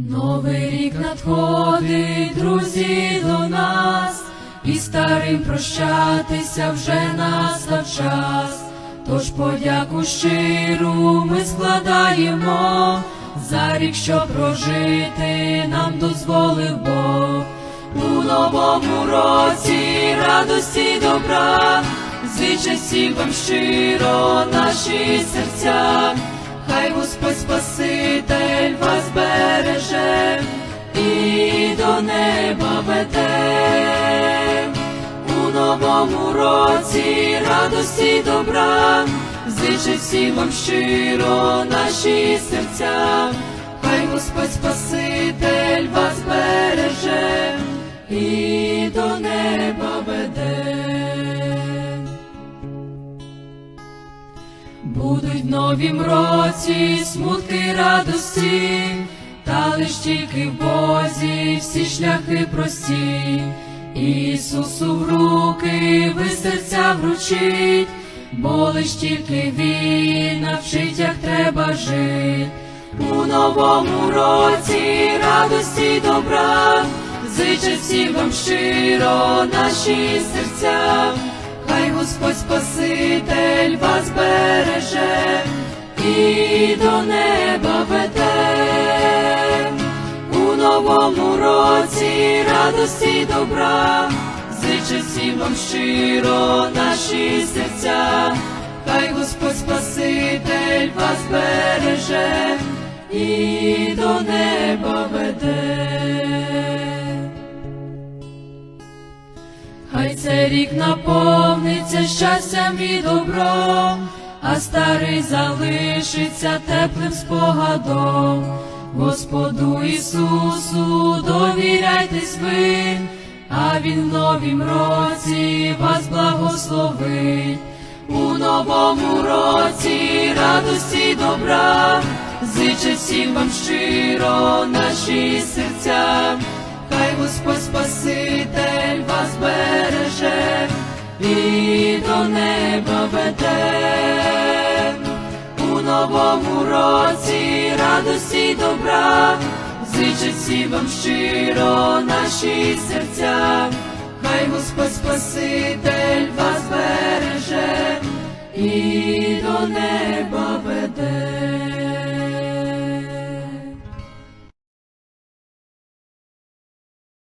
Новий рік надходить, друзі, до нас, і старим прощатися вже настав час. Тож подяку щиру ми складаємо за рік, що прожити нам дозволив Бог. У новому році радості добра, звичай всім вам щиро наші серця. Хай Господь Спаситель новому році радості добра, звичай всім вам щиро наші серця. Хай Господь Спаситель вас береже і до неба веде. Будуть в новім році смутки радості, та лиш тільки в Бозі всі шляхи прості. Ісусу в руки ви серця вручить, бо лиш тільки Він навчить, як треба жить. У новому році радості добра, зичать всім вам щиро наші серця. Хай Господь Спаситель вас береже і до неба веде. Році радості добра, зичать всім вам щиро наші серця. Хай Господь Спаситель вас береже і до неба веде. Хай цей рік наповниться щастям і добром, а старий залишиться теплим спогадом. Господу Ісусу довіряйтесь ви, а Він в новім році вас благословить. У новому році радості добра, зичать всім вам щиро наші серця. Хай Господь Спаситель вас береже і до неба веде новому році радості добра, зичать всі вам щиро наші серця, хай Господь Спаситель вас береже і до неба.